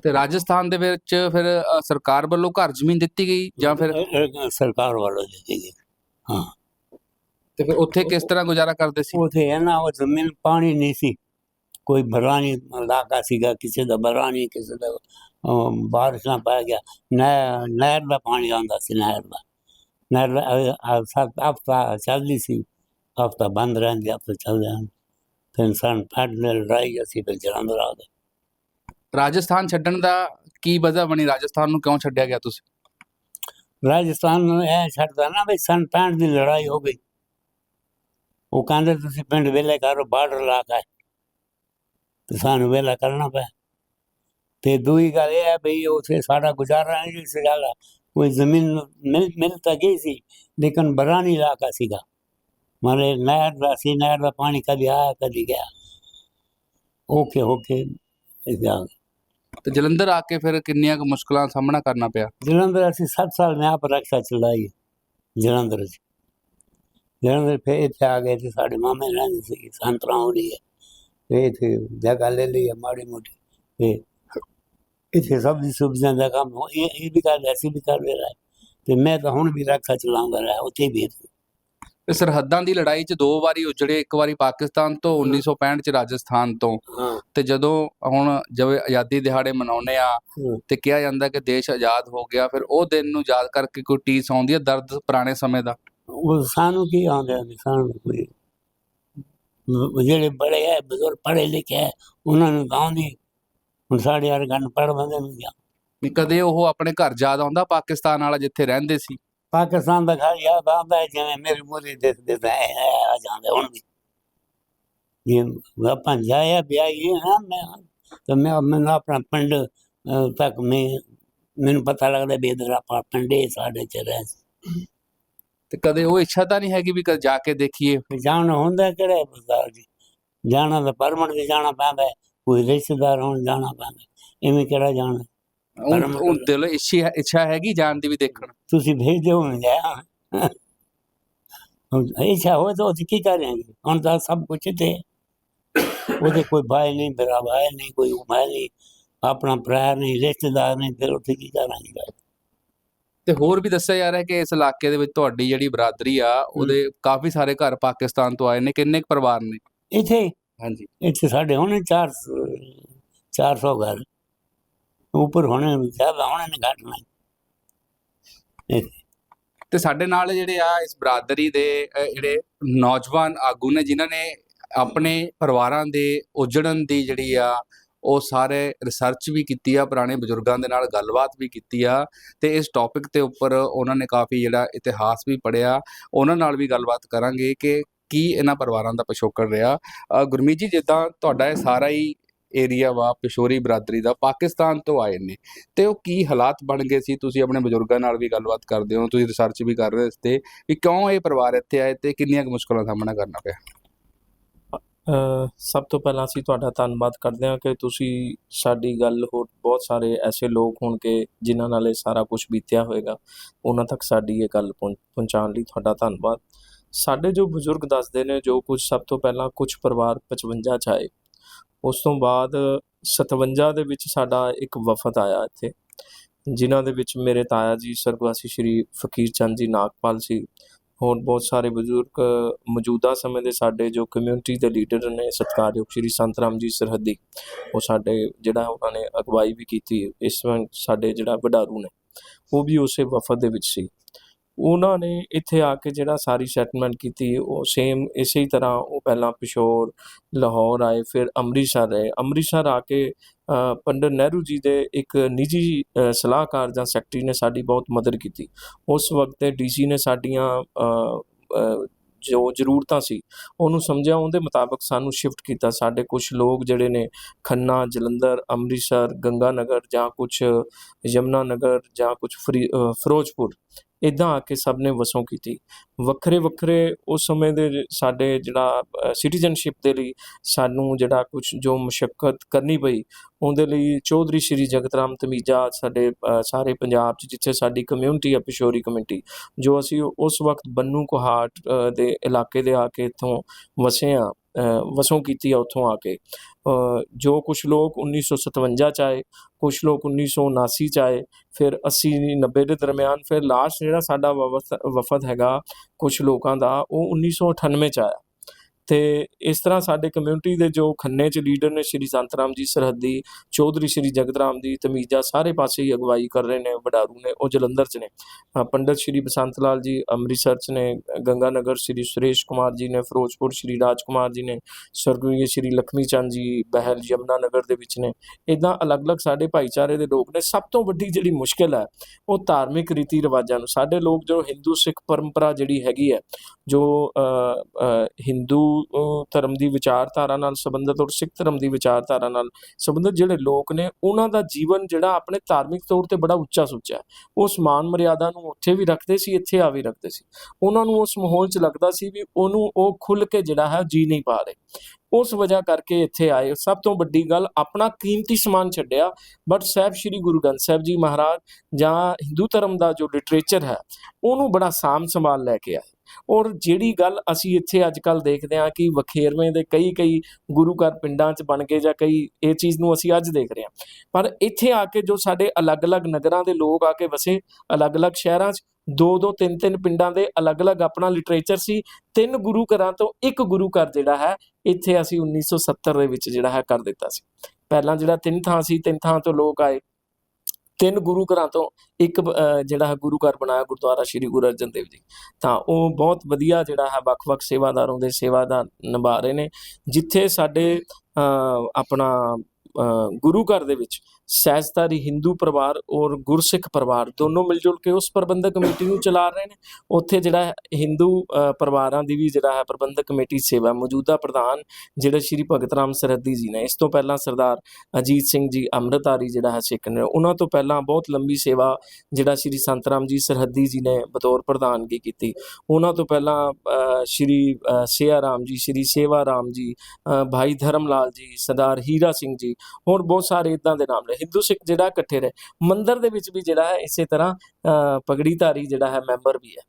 ਤੇ ਰਾਜਸਥਾਨ ਦੇ ਵਿੱਚ ਫਿਰ ਸਰਕਾਰ ਵੱਲੋਂ ਘਰ ਜ਼ਮੀਨ ਦਿੱਤੀ ਗਈ ਜਾਂ ਫਿਰ ਸਰਕਾਰ ਵੱਲੋਂ ਦਿੱਤੀ ਗਈ। ਤੇ ਫਿਰ ਉੱਥੇ ਕਿਸ ਤਰ੍ਹਾਂ ਗੁਜ਼ਾਰਾ ਕਰਦੇ ਸੀ? ਉਥੇ ਹੈ ਨਾ ਉਹ ਜ਼ਮੀਨ ਪਾਣੀ ਨਹੀਂ ਸੀ। ਕੋਈ ਬਰਾਨੀ ਇਲਾਕਾ ਸੀਗਾ ਕਿਸੇ ਦਾ ਬਰਾਨੀ ਕਿਸੇ ਦਾ ਅਮ, ਬਾਰਿਸ਼ ਨਾ ਪੈ ਗਿਆ। ਨਹਿਰ ਨਹਿਰ ਦਾ ਪਾਣੀ ਆਉਂਦਾ ਸੀ ਨਹਿਰ ਦਾ। ਨਹਿਰ ਦਾ ਅ- ਅ- ਸੱਤ ਹਫ਼ਤਾ ਚੱਲਦੀ ਸੀ। ਹਫ਼ਤਾ ਬੰਦ ਰਹਿੰਦੀ ਹਫ਼ਤਾ ਚੱਲਦੇ ਹਨ ਫਿਰ ਇਨਸਾਨ ਫੱਟ ਨੇ ਲੜਾਈ ਅਸੀਂ ਫਿਰ ਜਲੰਧਰ ਆ ਗਏ। ਰਾਜਸਥਾਨ ਛੱਡਣ ਦਾ ਕੀ ਵਜ੍ਹਾ ਬਣੀ? ਰਾਜਸਥਾਨ ਨੂੰ ਕਿਉਂ ਛੱਡਿਆ ਗਿਆ ਤੁਸੀਂ? ਰਾਜਸਥਾਨ ਨੂੰ ਇਹ ਛੱਡਦਾ ਨਾ ਵੀ ਸਨ 65 ਦੀ ਲੜਾਈ ਹੋ ਗਈ। ਉਹ ਕਹਿੰਦੇ ਤੁਸੀਂ ਪਿੰਡ ਵੇਲੇ ਕਰੋ ਬਾਰਡਰ ਇਲਾਕਾ ਹੈ ਤੇ ਸਾਨੂੰ ਵੇਲਾ ਕਰਨਾ ਪਿਆ। ਤੇ ਦੂਈ ਗੱਲ ਇਹ ਹੈ ਵੀ ਉਥੇ ਸਾਡਾ ਗੁਜ਼ਾਰਾ ਨਹੀਂ ਸੀ ਗੱਲ ਕੋਈ ਜ਼ਮੀਨ ਮਿਲ ਮਿਲ ਤਾਂ ਗਈ ਸੀ ਲੇਕਿਨ ਬਰਾਨੀ ਇਲਾਕਾ ਸੀਗਾ। ਮਾਰੇ ਨਹਿਰ ਦਾ ਸੀ ਨਹਿਰ ਦਾ ਪਾਣੀ ਕਦੀ ਆਇਆ ਕਦੀ ਗਿਆ। ਓਕੇ ਓਕੇ ਇਦਾਂ ਤੇ ਜਲੰਧਰ ਆ ਕੇ ਫਿਰ ਕਿੰਨੀਆਂ ਕੁ ਮੁਸ਼ਕਲਾਂ ਦਾ ਸਾਹਮਣਾ ਕਰਨਾ ਪਿਆ? ਜਲੰਧਰ ਅਸੀਂ 7 ਸਾਲ ਨਿਆਂ ਪਰਖਸ਼ਾ ਚਲਾਈ। ਜਲੰਧਰ 'ਚ। ਜਲੰਧਰ ਫਿਰ ਇੱਥੇ ਆ ਗਏ ਤੇ ਸਾਡੇ ਮਾਮੇ ਰਹਿੰਦੇ ਸੀ ਸੰਤਰਾ ਹੋ ਰਹੀ ਹੈ। ਤੇ ਇੱਥੇ ਜਗ੍ਹਾ ਲੈ ਲਈ ਹੈ ਮਾੜੀ ਮੋਟੀ। ਤੇ ਇੱਥੇ ਸਭ ਦੀ ਸੁਵਿਧਾ ਦਾ ਕੰਮ ਹੋ ਇਹ ਇਹ ਵੀ ਕਰ ਰਿਹਾ ਸੀ ਵੀ ਕਰ ਰਿਹਾ ਤੇ ਮੈਂ ਤਾਂ ਹੁਣ ਵੀ ਰਕਸ਼ਾ ਚਲਾਉਂਦਾ ਰਿਹਾ ਉੱਥੇ ਵੀ ਤੇ ਸਰਹੱਦਾਂ ਦੀ ਲੜਾਈ 'ਚ ਦੋ ਵਾਰੀ ਉਜੜੇ ਇੱਕ ਵਾਰੀ ਪਾਕਿਸਤਾਨ ਤੋਂ 1965 'ਚ ਰਾਜਸਥਾਨ ਤੋਂ। ਤੇ ਜਦੋਂ ਹੁਣ ਜਿਵੇਂ ਆਜ਼ਾਦੀ ਦਿਹਾੜੇ ਮਨਾਉਂਦੇ ਆ। ਤੇ ਕਿਹਾ ਜਾਂਦਾ ਕਿ ਦੇਸ਼ ਆਜ਼ਾਦ ਹੋ ਗਿਆ ਫਿਰ ਉਹ ਦਿਨ ਨੂੰ ਯਾਦ ਕਰਕੇ ਕੋਈ ਟੀਸ ਆਉਂਦੀ ਹੈ ਦਰਦ ਪੁਰਾਣੇ ਸਮੇਂ ਦਾ? ਉਹ ਸਾਨੂੰ ਕੀ ਆਉਂਦਾ ਹੈ ਸਾਨੂੰ ਕੋਈ ਜਿਹੜੇ ਬੜੇ ਹੈ ਬਜ਼ੁਰਗ ਪੜ੍ਹੇ ਲਿਖੇ ਹੈ ਉਹਨਾਂ ਨੂੰ ਤਾਂ ਆਉਂਦੀ ਹੁਣ ਸਾਡੇ ਵਰਗੇ ਗੰਨ ਪੜ੍ਹ ਬੰਦੇ ਨੂੰ ਗਿਆ ਵੀ ਕਦੇ ਉਹ ਆਪਣੇ ਘਰ ਯਾਦ ਆਉਂਦਾ ਪਾਕਿਸਤਾਨ ਵਾਲਾ ਜਿੱਥੇ ਰਹਿੰਦੇ ਸੀ? ਪਾਕਿਸਤਾਨ ਦਾ ਘਰ ਯਾਦ ਆਉਂਦਾ ਹੈ ਜਿਵੇਂ ਮੇਰੇ ਮੂਹਰੇ ਦੇਖ ਦੇਖ ਆ ਜਾਂਦੇ ਹੁਣ ਵੀ ਜੇ ਆਪਾਂ ਜਾਇਆ ਵਿਆਹੀ ਹਾਂ ਮੈਂ ਤਾਂ ਮੈਂ ਮੈਨੂੰ ਆਪਣਾ ਪਿੰਡ ਤੱਕ ਮੈਂ ਮੈਨੂੰ ਪਤਾ ਲੱਗਦਾ ਆਪਾਂ ਪਿੰਡੇ ਸਾਡੇ ਚ ਰਹਿ ਤੇ ਕਦੇ ਉਹ ਇੱਛਾ ਤਾਂ ਨਹੀਂ ਹੈਗੀ ਵੀ ਕਦੇ ਜਾ ਕੇ ਦੇਖੀਏ। ਜਾਣਾ ਹੁੰਦਾ ਕਿਹੜਾ ਬਜ਼ਾਰ ਜੀ? ਜਾਣਾ ਤਾਂ ਪਰਮਣ ਤੇ ਜਾਣਾ ਪੈਂਦਾ ਹੈ, ਕੋਈ ਰਿਸ਼ਤੇਦਾਰ ਹੋਣ ਜਾਣਾ ਪੈਂਦਾ ਹੈ। ਐਵੇਂ ਕਿਹੜਾ ਜਾਣਾ ਉਹ ਉਹ ਦਿਲ ਇੱਛਾ ਇੱਛਾ ਹੈਗੀ ਜਾਣ ਦੀ ਵੀ ਦੇਖਣ। ਤੁਸੀਂ ਭੇਜ ਦਿਓ ਮੈਂ ਜਾਇਆ ਹੁਣ ਇੱਛਾ ਹੋਵੇ ਤਾਂ ਅਸੀਂ ਕੀ ਕਰਾਂਗੇ ਹੁਣ ਤਾਂ ਸਭ ਕੁਝ ਤੇ ਉਹਦੇ ਕੋਈ ਭਾਈ ਨਹੀਂ ਮੇਰਾ ਭਾਈ ਨਹੀਂ ਕੋਈ ਮੈਂ ਨਹੀਂ। ਆਪਣਾ ਭਰਾ ਨਹੀਂ ਰਿਸ਼ਤੇਦਾਰ ਨਹੀਂ ਫਿਰ ਉੱਥੇ ਕੀ ਕਰਾਂਗੇ? ਤੇ ਹੋਰ ਵੀ ਦੱਸਿਆ ਜਾ ਰਿਹਾ ਕਿ ਇਸ ਇਲਾਕੇ ਦੇ ਵਿੱਚ ਤੁਹਾਡੀ ਜਿਹੜੀ ਬਰਾਦਰੀ ਆ ਉਹਦੇ ਕਾਫੀ ਸਾਰੇ ਘਰ ਪਾਕਿਸਤਾਨ ਤੋਂ ਆਏ ਨੇ ਕਿੰਨੇ ਕੁ ਪਰਿਵਾਰ ਨੇ? ਇੱਥੇ? ਹਾਂਜੀ। ਇੱਥੇ ਸਾਡੇ ਹੋਣੇ 4 400 ਘਰ। ਉੱਪਰ ਹੋਣੇ ਜ਼ਿਆਦਾ ਹੋਣੇ ਨੇ ਘੱਟ ਨਹੀਂ ਤੇ ਸਾਡੇ ਨਾਲ ਜਿਹੜੇ ਆ ਇਸ ਬਰਾਦਰੀ ਦੇ ਜਿਹੜੇ ਨੌਜਵਾਨ ਆਗੂ ਨੇ ਜਿਨ੍ਹਾਂ ਨੇ ਆਪਣੇ ਪਰਿਵਾਰਾਂ ਦੇ ਉਜੜਨ ਦੀ ਜਿਹੜੀ ਆ ਉਹ ਸਾਰੇ ਰਿਸਰਚ ਵੀ ਕੀਤੀ ਆ, ਪੁਰਾਣੇ ਬਜ਼ੁਰਗਾਂ ਦੇ ਨਾਲ ਗੱਲਬਾਤ ਵੀ ਕੀਤੀ ਆ ਤੇ ਇਸ ਟੌਪਿਕ ਤੇ ਉੱਪਰ ਉਹਨਾਂ ਨੇ ਕਾਫੀ ਜਿਹੜਾ ਇਤਿਹਾਸ ਵੀ ਪੜਿਆ ਉਹਨਾਂ ਨਾਲ ਵੀ ਗੱਲਬਾਤ ਕਰਾਂਗੇ ਕਿ ਕੀ ਇਹਨਾਂ ਪਰਿਵਾਰਾਂ ਦਾ ਪਿਛੋਕੜ ਰਿਹਾ। ਗੁਰਮੀਤ ਜੀ, ਜਿੱਦਾਂ ਤੁਹਾਡਾ ਇਹ ਸਾਰਾ ਹੀ ਏਰੀਆ ਵਾ ਪਿਸ਼ੋਰੀ ਬਰਾਦਰੀ ਦਾ, ਪਾਕਿਸਤਾਨ ਤੋਂ ਆਏ ਨੇ, ਤੇ ਉਹ ਕੀ ਹਾਲਾਤ ਬਣ ਗਏ ਸੀ? ਤੁਸੀਂ ਆਪਣੇ ਬਜ਼ੁਰਗਾਂ ਨਾਲ ਵੀ ਗੱਲਬਾਤ ਕਰਦੇ ਹੋ, ਤੁਸੀਂ ਰਿਸਰਚ ਵੀ ਕਰ ਰਹੇ ਹੋ ਇਸ ਤੇ, ਵੀ ਕਿਉਂ ਇਹ ਪਰਿਵਾਰ ਇੱਥੇ ਆਏ ਤੇ ਕਿੰਨੀਆਂ ਕੁ ਮੁਸ਼ਕਲਾਂ ਦਾ ਸਾਹਮਣਾ ਕਰਨਾ ਪਿਆ? ਸਭ ਤੋਂ ਪਹਿਲਾਂ ਅਸੀਂ ਤੁਹਾਡਾ ਧੰਨਵਾਦ ਕਰਦੇ ਹਾਂ ਕਿ ਤੁਸੀਂ ਸਾਡੀ ਗੱਲ ਹੋਰ ਬਹੁਤ ਸਾਰੇ ਐਸੇ ਲੋਕ ਹੋਣਗੇ ਜਿਨ੍ਹਾਂ ਨਾਲ ਇਹ ਸਾਰਾ ਕੁਝ ਬੀਤਿਆ ਹੋਵੇਗਾ। ਉਹਨਾਂ ਤੱਕ ਸਾਡੀ ਇਹ ਗੱਲ ਪਹੁੰ- ਪਹੁੰਚਾਉਣ ਲਈ ਤੁਹਾਡਾ ਧੰਨਵਾਦ। ਸਾਡੇ ਜੋ ਬਜ਼ੁਰਗ ਦੱਸਦੇ ਨੇ, ਜੋ ਕੁਝ ਸਭ ਤੋਂ ਪਹਿਲਾਂ ਕੁਝ ਪਰਿਵਾਰ 55 ਚ ਆਏ, ਉਸ ਤੋਂ ਬਾਅਦ 57 ਦੇ ਵਿੱਚ ਸਾਡਾ ਇੱਕ ਵਫਦ ਆਇਆ ਇੱਥੇ, ਜਿਨ੍ਹਾਂ ਦੇ ਵਿੱਚ ਮੇਰੇ ਤਾਇਆ ਜੀ ਸਰਗਵਾਸੀ ਸ਼੍ਰੀ ਫਕੀਰ ਚੰਦ ਜੀ ਨਾਗਪਾਲ ਸੀ ਹੋਰ ਬਹੁਤ ਸਾਰੇ ਬਜ਼ੁਰਗ ਮੌਜੂਦਾ ਸਮੇਂ ਦੇ ਸਾਡੇ ਜੋ ਕਮਿਊਨਿਟੀ ਦੇ ਲੀਡਰ ਨੇ, ਸਤਿਕਾਰਯੋਗ ਸ਼੍ਰੀ ਸੰਤ ਰਾਮ ਜੀ ਸਰਹੱਦੀ ਉਹ ਸਾਡੇ ਜਿਹੜਾ ਉਹਨਾਂ ਨੇ ਅਗਵਾਈ ਵੀ ਕੀਤੀ, ਇਸ ਵਾਰ ਸਾਡੇ ਜਿਹੜਾ ਵਡਾਰੂ ਨੇ, ਉਹ ਵੀ ਉਸੇ ਵਫਦ ਦੇ ਵਿੱਚ ਸੀ। ਉਹਨਾਂ ਨੇ ਇੱਥੇ ਆ ਕੇ ਜਿਹੜਾ ਸਾਰੀ ਸੈਟਲਮੈਂਟ ਕੀਤੀ, ਉਹ ਸੇਮ ਇਸੇ ਤਰ੍ਹਾਂ ਉਹ ਪਹਿਲਾਂ ਪਿਸ਼ੌਰ, ਲਾਹੌਰ ਆਏ, ਫਿਰ ਅੰਮ੍ਰਿਤਸਰ ਰਹੇ ਅੰਮ੍ਰਿਤਸਰ ਆ ਕੇ ਪੰਡਿਤ ਨਹਿਰੂ ਜੀ ਦੇ ਇੱਕ ਨਿੱਜੀ ਸਲਾਹਕਾਰ ਜਾਂ ਸੈਕਟਰੀ ਨੇ ਸਾਡੀ ਬਹੁਤ ਮਦਦ ਕੀਤੀ। ਉਸ ਵਕਤ ਤੇ ਡੀਸੀ ਨੇ ਸਾਡੀਆਂ ਜੋ ਜ਼ਰੂਰਤਾਂ ਸੀ, ਉਹਨੂੰ ਸਮਝਿਆ। ਉਹਦੇ ਮੁਤਾਬਕ ਸਾਨੂੰ ਸ਼ਿਫਟ ਕੀਤਾ। ਸਾਡੇ ਕੁਝ ਲੋਕ ਜਿਹੜੇ ਨੇ, ਖੰਨਾ, ਜਲੰਧਰ, ਅੰਮ੍ਰਿਤਸਰ ਗੰਗਾ ਨਗਰ ਜਾਂ ਕੁਝ ਯਮਨਾ ਨਗਰ ਜਾਂ ਕੁਝ ਫਿਰੋਜ਼ਪੁਰ ਇਦਾਂ ਆ ਕੇ ਸਭ ਨੇ ਵਸੋਂ ਕੀਤੀ। ਵੱਖਰੇ ਵੱਖਰੇ ਉਸ ਸਮੇਂ ਦੇ ਸਾਡੇ ਜਿਹੜਾ ਸਿਟੀਜ਼ਨਸ਼ਿਪ ਦੇ ਲਈ ਸਾਨੂੰ ਜਿਹੜਾ ਕੁਝ ਜੋ ਮੁਸ਼ਕਲ ਕਰਨੀ ਪਈ, ਉਹਦੇ ਲਈ ਚੌਧਰੀ ਸ਼੍ਰੀ ਜਗਤਰਾਮ ਤਮੀਜਾ ਸਾਡੇ ਸਾਰੇ ਪੰਜਾਬ 'ਚ, ਜਿੱਥੇ ਸਾਡੀ ਕਮਿਊਨਿਟੀ ਆ, ਪਿਸ਼ੋਰੀ ਕਮਿਊਨਿਟੀ ਜੋ ਅਸੀਂ ਉਸ ਵਕਤ ਬੰਨੂ ਕੁਹਾਟ ਦੇ ਇਲਾਕੇ ਦੇ ਆ ਕੇ ਇੱਥੋਂ ਵਸੇ ਆ। ਵਸੋਂ ਕੀਤੀ ਆ ਉੱਥੋਂ ਆ ਕੇ। ਅ, ਜੋ ਕੁਝ ਲੋਕ 1957 ਚ ਆਏ ਕੁਝ ਲੋਕ 1979 ਚ ਆਏ ਫਿਰ 80 90 ਦੇ ਦਰਮਿਆਨ ਫਿਰ ਲਾਸਟ ਜਿਹੜਾ ਸਾਡਾ ਵਫਦ ਵਫਦ ਹੈਗਾ ਕੁਝ ਲੋਕਾਂ ਦਾ ਉਹ 1998 ਚ ਆਇਆ। ਤੇ ਇਸ ਤਰ੍ਹਾਂ ਸਾਡੇ ਕਮਿਊਨਿਟੀ ਦੇ ਜੋ ਖੰਨੇ ਚ ਲੀਡਰ ਨੇ ਸ਼੍ਰੀ ਸੰਤ ਰਾਮ ਜੀ ਸਰਹੱਦੀ ਚੌਧਰੀ ਸ਼੍ਰੀ ਜਗਤਰਾਮ ਦੀ ਤਮੀਜਾ ਸਾਰੇ ਪਾਸੇ ਹੀ ਅਗਵਾਈ ਕਰ ਰਹੇ ਨੇ ਵਡਾਰੂ ਨੇ ਉਹ ਜਲੰਧਰ ਚ ਨੇ। ਅ, ਪੰਡਿਤ ਸ਼੍ਰੀ ਬਸੰਤ ਲਾਲ ਜੀ ਅੰਮ੍ਰਿਤਸਰ ਚ ਨੇ ਗੰਗਾ ਨਗਰ ਸ਼੍ਰੀ ਸੁਰੇਸ਼ ਕੁਮਾਰ ਜੀ ਨੇ ਫਿਰੋਜ਼ਪੁਰ ਸ਼੍ਰੀ ਰਾਜ ਕੁਮਾਰ ਜੀ ਨੇ ਸਰਗੁਣੀ ਸ਼੍ਰੀ ਲਖਮੀ ਚੰਦ ਜੀ ਬਹਿਲ ਯਮਨਾ ਨਗਰ ਦੇ ਵਿੱਚ ਨੇ। ਇਦਾਂ ਅਲੱਗ-ਅਲੱਗ ਸਾਡੇ ਭਾਈਚਾਰੇ ਦੇ ਲੋਕ ਨੇ। ਸਭ ਤੋਂ ਵੱਡੀ ਜਿਹੜੀ ਮੁਸ਼ਕਲ ਹੈ ਉਹ ਧਾਰਮਿਕ ਰੀਤੀ ਰਿਵਾਜਾਂ ਨੂੰ। ਸਾਡੇ ਲੋਕ ਜੋ ਹਿੰਦੂ ਸਿੱਖ ਪਰੰਪਰਾ ਜਿਹੜੀ ਹੈਗੀ ਹੈ ਜੋ ਹਿੰਦੂ ਧਰਮ ਦੀ ਵਿਚਾਰਧਾਰਾ ਨਾਲ ਸੰਬੰਧਿਤ ਔਰ ਸਿੱਖ ਧਰਮ ਦੀ ਵਿਚਾਰਧਾਰਾ ਨਾਲ ਸੰਬੰਧਿਤ ਜਿਹੜੇ ਲੋਕ ਨੇ, ਉਹਨਾਂ ਦਾ ਜੀਵਨ ਜਿਹੜਾ ਆਪਣੇ ਧਾਰਮਿਕ ਤੌਰ ਤੇ ਬੜਾ ਉੱਚਾ ਸੁੱਚਾ ਹੈ। ਉਹ ਸਮਾਨ ਮਰਿਆਦਾ ਨੂੰ ਉੱਥੇ ਵੀ ਰੱਖਦੇ ਸੀ, ਇੱਥੇ ਆ ਵੀ ਰੱਖਦੇ ਸੀ। ਉਹਨਾਂ ਨੂੰ ਉਸ ਮਾਹੌਲ 'ਚ ਲੱਗਦਾ ਸੀ ਵੀ ਉਹਨੂੰ ਉਹ ਖੁੱਲ ਕੇ ਜਿਹੜਾ ਹੈ ਜੀ ਨਹੀਂ ਪਾ ਰਹੇ। ਉਸ ਵਜ੍ਹਾ ਕਰਕੇ ਇੱਥੇ ਆਏ। ਸਭ ਤੋਂ ਵੱਡੀ ਗੱਲ, ਆਪਣਾ ਕੀਮਤੀ ਸਮਾਨ ਛੱਡਿਆ। ਬਟ ਸਾਹਿਬ ਸ੍ਰੀ ਗੁਰੂ ਗ੍ਰੰਥ ਸਾਹਿਬ ਜੀ ਮਹਾਰਾਜ ਜਾਂ ਹਿੰਦੂ ਧਰਮ ਦਾ ਜੋ ਲਿਟਰੇਚਰ ਹੈ, ਉਹਨੂੰ ਬੜਾ ਸਾਂਭ ਸੰਭਾਲ ਲੈ ਕੇ ਆਏ। ਔਰ ਜਿਹੜੀ ਗੱਲ ਅਸੀਂ ਇੱਥੇ ਅੱਜ ਕੱਲ ਦੇਖਦੇ ਹਾਂ ਕਿ ਵਖੇਰਵੇਂ ਦੇ ਕਈ ਕਈ ਗੁਰੂ ਘਰ ਪਿੰਡਾਂ 'ਚ ਬਣ ਗਏ ਜਾਂ ਕਈ ਇਹ ਚੀਜ਼ ਨੂੰ ਅਸੀਂ ਅੱਜ ਦੇਖ ਰਹੇ ਹਾਂ। ਪਰ ਇੱਥੇ ਆ ਕੇ ਜੋ ਸਾਡੇ ਅਲੱਗ-ਅਲੱਗ ਨਗਰਾਂ ਦੇ ਲੋਕ ਆ ਕੇ ਵਸੇ ਅਲੱਗ-ਅਲੱਗ ਸ਼ਹਿਰਾਂ 'ਚ, ਦੋ ਦੋ, ਤਿੰਨ ਤਿੰਨ ਪਿੰਡਾਂ ਦੇ ਅਲੱਗ-ਅਲੱਗ ਆਪਣਾ ਲਿਟਰੇਚਰ ਸੀ, ਤਿੰਨ ਗੁਰੂ ਘਰਾਂ ਤੋਂ ਇੱਕ ਗੁਰੂ ਘਰ ਜਿਹੜਾ ਹੈ, ਇੱਥੇ ਅਸੀਂ 1970 ਦੇ ਵਿੱਚ ਜਿਹੜਾ ਹੈ ਕਰ ਦਿੱਤਾ ਸੀ। ਪਹਿਲਾਂ ਜਿਹੜਾ ਤਿੰਨ ਥਾਂ ਸੀ, ਤਿੰਨ ਥਾਂ ਤੋਂ ਲੋਕ ਆਏ ਤਿੰਨ ਗੁਰੂ ਘਰਾਂ ਤੋਂ ਇੱਕ ਜਿਹੜਾ ਹੈ ਗੁਰੂ ਘਰ ਬਣਾਇਆ ਗੁਰਦੁਆਰਾ ਸ੍ਰੀ ਗੁਰੂ ਅਰਜਨ ਦੇਵ ਜੀ। ਤਾਂ ਉਹ ਬਹੁਤ ਵਧੀਆ ਜਿਹੜਾ ਹੈ ਵੱਖ-ਵੱਖ ਸੇਵਾਦਾਰਾਂ ਦੇ ਸੇਵਾਦਾਰ ਨਿਭਾ ਰਹੇ ਨੇ ਜਿੱਥੇ ਸਾਡੇ ਅ, ਆਪਣਾ ਅ, ਗੁਰੂ ਘਰ ਦੇ ਵਿੱਚ ਸਹਿਜਧਾਰੀ ਹਿੰਦੂ ਪਰਿਵਾਰ ਔਰ ਗੁਰਸਿੱਖ ਪਰਿਵਾਰ ਦੋਨੋਂ ਮਿਲ ਜੁਲ ਕੇ ਉਸ ਪ੍ਰਬੰਧਕ ਕਮੇਟੀ ਨੂੰ ਚਲਾ ਰਹੇ ਨੇ। ਉੱਥੇ ਜਿਹੜਾ ਹਿੰਦੂ ਪਰਿਵਾਰਾਂ ਦੀ ਵੀ ਜਿਹੜਾ ਹੈ ਪ੍ਰਬੰਧਕ ਕਮੇਟੀ ਸੇਵਾ ਮੌਜੂਦਾ ਪ੍ਰਧਾਨ ਜਿਹੜੇ ਸ਼੍ਰੀ ਭਗਤ ਰਾਮ ਸਰਹੱਦੀ ਜੀ ਨੇ ਇਸ ਤੋਂ ਪਹਿਲਾਂ ਸਰਦਾਰ ਅਜੀਤ ਸਿੰਘ ਜੀ ਅੰਮ੍ਰਿਤਧਾਰੀ ਜਿਹੜਾ ਹੈ ਸਿੱਖ ਨੇ ਉਹਨਾਂ ਤੋਂ ਪਹਿਲਾਂ ਬਹੁਤ ਲੰਬੀ ਸੇਵਾ ਜਿਹੜਾ ਸ਼੍ਰੀ ਸੰਤ ਰਾਮ ਜੀ ਸਰਹੱਦੀ ਜੀ ਨੇ ਬਤੌਰ ਪ੍ਰਧਾਨਗੀ ਕੀਤੀ। ਉਹਨਾਂ ਤੋਂ ਪਹਿਲਾਂ ਸ਼੍ਰੀ ਅ, ਸਿਆ ਰਾਮ ਜੀ ਸ਼੍ਰੀ ਸੇਵਾ ਰਾਮ ਜੀ ਭਾਈ ਧਰਮ ਲਾਲ ਜੀ ਸਰਦਾਰ ਹੀਰਾ ਸਿੰਘ ਜੀ ਹੋਰ ਬਹੁਤ ਸਾਰੇ ਇਦਾਂ ਦੇ ਨਾਮ ਨੇ ਹਿੰਦੂ ਸਿੱਖ ਜਿਹੜਾ ਇਕੱਠੇ ਰਹੇ। ਮੰਦਰ ਦੇ ਵਿੱਚ ਵੀ ਜਿਹੜਾ ਹੈ ਇਸੇ ਤਰ੍ਹਾਂ ਅ, ਪਗੜੀ ਧਾਰੀ ਜਿਹੜਾ ਹੈ ਮੈਂਬਰ ਵੀ ਹੈ।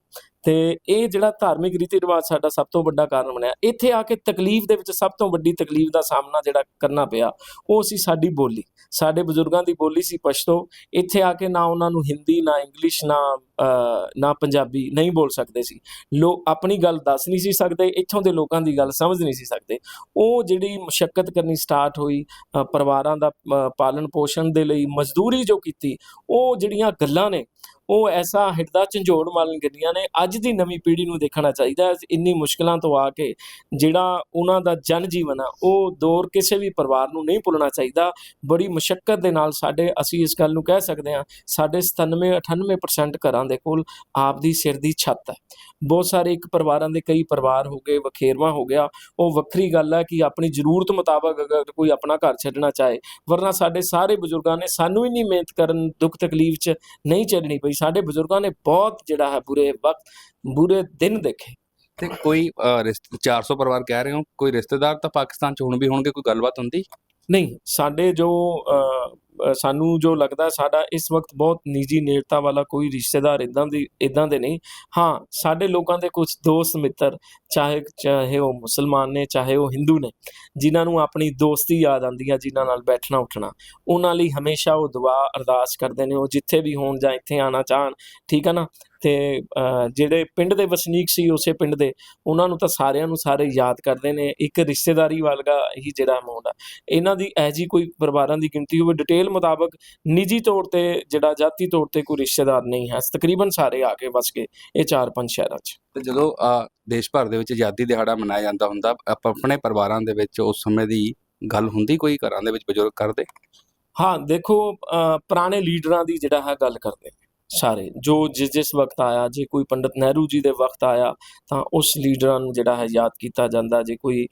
ਤੇ ਇਹ ਜਿਹੜਾ ਧਾਰਮਿਕ ਰੀਤੀ ਰਿਵਾਜ ਸਾਡਾ ਸਭ ਤੋਂ ਵੱਡਾ ਕਾਰਨ ਬਣਿਆ। ਇੱਥੇ ਆ ਕੇ ਤਕਲੀਫ ਦੇ ਵਿੱਚ ਸਭ ਤੋਂ ਵੱਡੀ ਤਕਲੀਫ ਦਾ ਸਾਹਮਣਾ ਜਿਹੜਾ ਕਰਨਾ ਪਿਆ, ਉਹ ਸੀ ਸਾਡੀ ਬੋਲੀ। ਸਾਡੇ ਬਜ਼ੁਰਗਾਂ ਦੀ ਬੋਲੀ ਸੀ ਪਸ਼ਤੋ ਇੱਥੇ ਆ ਕੇ ਨਾ ਉਹਨਾਂ ਨੂੰ ਹਿੰਦੀ, ਨਾ ਇੰਗਲਿਸ਼, ਨਾ ਨਾ ਪੰਜਾਬੀ ਨਹੀਂ ਬੋਲ ਸਕਦੇ ਸੀ। ਲੋਕ ਆਪਣੀ ਗੱਲ ਦੱਸ ਨਹੀਂ ਸੀ ਸਕਦੇ, ਇੱਥੋਂ ਦੇ ਲੋਕਾਂ ਦੀ ਗੱਲ ਸਮਝ ਨਹੀਂ ਸੀ ਸਕਦੇ। ਉਹ ਜਿਹੜੀ ਮੁਸ਼ਕਲ ਕਰਨੀ ਸਟਾਰਟ ਹੋਈ ਪਰਿਵਾਰਾਂ ਦਾ ਪਾਲਣ ਪੋਸ਼ਣ ਦੇ ਲਈ ਮਜ਼ਦੂਰੀ ਜੋ ਕੀਤੀ, ਉਹ ਜਿਹੜੀਆਂ ਗੱਲਾਂ ਨੇ ਉਹ ਐਸਾ ਹਿਰਦਾ ਝੰਜੋੜ ਮਾਰਨ ਗੱਡੀਆਂ ਨੇ। ਅੱਜ ਦੀ ਨਵੀਂ ਪੀੜ੍ਹੀ ਨੂੰ ਦੇਖਣਾ ਚਾਹੀਦਾ ਹੈ। ਇੰਨੀ ਮੁਸ਼ਕਲਾਂ ਤੋਂ ਆ ਕੇ ਜਿਹੜਾ ਉਹਨਾਂ ਦਾ ਜਨ ਜੀਵਨ ਆ, ਉਹ ਦੌਰ ਕਿਸੇ ਵੀ ਪਰਿਵਾਰ ਨੂੰ ਨਹੀਂ ਭੁੱਲਣਾ ਚਾਹੀਦਾ। ਬੜੀ ਮੁਸ਼ਕਲ ਦੇ ਨਾਲ ਸਾਡੇ, ਅਸੀਂ ਇਸ ਗੱਲ ਨੂੰ ਕਹਿ ਸਕਦੇ ਹਾਂ, ਸਾਡੇ 97 98% ਘਰਾਂ ਦੇ ਕੋਲ ਆਪਦੀ ਸਿਰ ਦੀ ਛੱਤ ਹੈ। ਬਹੁਤ ਸਾਰੇ ਇੱਕ ਪਰਿਵਾਰਾਂ ਦੇ ਕਈ ਪਰਿਵਾਰ ਹੋ ਗਏ, ਵਖੇਰਵਾ ਹੋ ਗਿਆ। ਉਹ ਵੱਖਰੀ ਗੱਲ ਹੈ ਕਿ ਆਪਣੀ ਜ਼ਰੂਰਤ ਮੁਤਾਬਕ ਅਗਰ ਕੋਈ ਆਪਣਾ ਘਰ ਛੱਡਣਾ ਚਾਹੇ, ਵਰਨਾ ਸਾਡੇ ਸਾਰੇ ਬਜ਼ੁਰਗਾਂ ਨੇ ਸਾਨੂੰ ਇੰਨੀ ਮਿਹਨਤ ਕਰਨ, ਦੁੱਖ ਤਕਲੀਫ 'ਚ ਨਹੀਂ ਚੱਲਣੀ ਪਈ। ਸਾਡੇ ਬਜ਼ੁਰਗਾਂ ਨੇ ਬਹੁਤ ਜਿਹੜਾ ਹੈ ਬੁਰੇ ਵਕਤ ਬੁਰੇ ਦਿਨ ਦੇਖੇ। ਤੇ ਕੋਈ ਰਿਸ਼ਤੇ 400 ਪਰਿਵਾਰ ਕਹਿ ਰਹੇ ਹੋ ਕੋਈ ਰਿਸ਼ਤੇਦਾਰ ਤਾਂ ਪਾਕਿਸਤਾਨ ਚ ਹੁਣ ਵੀ ਹੋਣਗੇ ਕੋਈ ਗੱਲਬਾਤ ਹੁੰਦੀ? ਨਹੀਂ ਸਾਡੇ ਜੋ ਸਾਨੂੰ ਜੋ ਲੱਗਦਾ ਸਾਡਾ ਇਸ ਵਕਤ ਬਹੁਤ ਨਿੱਜੀ ਨੇੜਤਾ ਵਾਲਾ ਕੋਈ ਰਿਸ਼ਤੇਦਾਰ ਇਦਾਂ ਦੀ ਇਦਾਂ ਦੇ ਨਹੀਂ। ਹਾਂ, ਸਾਡੇ ਲੋਕਾਂ ਦੇ ਕੁਝ ਦੋਸਤ ਮਿੱਤਰ, ਚਾਹੇ ਚਾਹੇ ਉਹ ਮੁਸਲਮਾਨ ਨੇ, ਚਾਹੇ ਉਹ ਹਿੰਦੂ ਨੇ, ਜਿਨ੍ਹਾਂ ਨੂੰ ਆਪਣੀ ਦੋਸਤੀ ਯਾਦ ਆਉਂਦੀ ਆ, ਜਿਨ੍ਹਾਂ ਨਾਲ ਬੈਠਣਾ ਉੱਠਣਾ, ਉਹਨਾਂ ਲਈ ਹਮੇਸ਼ਾ ਉਹ ਦੁਆ ਅਰਦਾਸ ਕਰਦੇ ਨੇ, ਉਹ ਜਿੱਥੇ ਵੀ ਹੋਣ ਜਾਂ ਇੱਥੇ ਆਣਾ ਚਾਹਣ ਠੀਕ ਹੈ ਨਾ? ਤੇ ਜਿਹੜੇ ਪਿੰਡ ਦੇ ਵਸਨੀਕ ਸੀ ਉਸੇ ਪਿੰਡ ਦੇ ਉਹਨਾਂ ਨੂੰ ਤਾਂ ਸਾਰਿਆਂ ਨੂੰ ਸਾਰੇ ਯਾਦ ਕਰਦੇ ਨੇ ਇੱਕ ਰਿਸ਼ਤੇਦਾਰੀ ਵਾਲਗਾ ਹੀ ਜਿਹੜਾ ਅਮਾਉਂਟ ਆ। ਇਹਨਾਂ ਦੀ ਇਹ ਜੀ ਕੋਈ ਪਰਿਵਾਰਾਂ ਦੀ ਗਿਣਤੀ ਹੋਵੇ ਡਿਟੇਲ ਮੁਤਾਬਕ ਨਿੱਜੀ ਤੌਰ ਤੇ ਜਿਹੜਾ ਜਾਤੀ ਤੌਰ ਤੇ ਕੋਈ ਰਿਸ਼ਤੇਦਾਰ ਨਹੀਂ ਹੈ ਤਕਰੀਬਨ ਸਾਰੇ ਆ ਕੇ ਵਸ ਗਏ ਇਹ ਚਾਰ ਪੰਜ ਸ਼ਹਿਰਾਂ 'ਚ। ਤੇ ਜਦੋਂ ਦੇਸ਼ ਭਰ ਦੇ ਵਿੱਚ ਆਜ਼ਾਦੀ ਦਿਹਾੜਾ ਮਨਾਇਆ ਜਾਂਦਾ ਹੁੰਦਾ ਆਪਾਂ ਆਪਣੇ ਪਰਿਵਾਰਾਂ ਦੇ ਵਿੱਚ ਉਸ ਸਮੇਂ ਦੀ ਗੱਲ ਹੁੰਦੀ ਕੋਈ ਘਰਾਂ ਦੇ ਵਿੱਚ ਬਜ਼ੁਰਗ ਕਰਦੇ? ਹਾਂ ਦੇਖੋ ਪੁਰਾਣੇ ਲੀਡਰਾਂ ਦੀ ਜਿਹੜਾ ਹੈ ਗੱਲ ਕਰਦੇ ਸਾਰੇ। ਜੋ ਜਿਸ ਜਿਸ ਵਕਤ ਆਇਆ, ਜੇ ਕੋਈ ਪੰਡਤ ਨਹਿਰੂ ਜੀ ਦੇ ਵਕਤ ਆਇਆ, ਤਾਂ ਉਸ ਲੀਡਰਾਂ ਨੂੰ ਜਿਹੜਾ ਹੈ ਯਾਦ ਕੀਤਾ ਜਾਂਦਾ। ਜੇ ਕੋਈ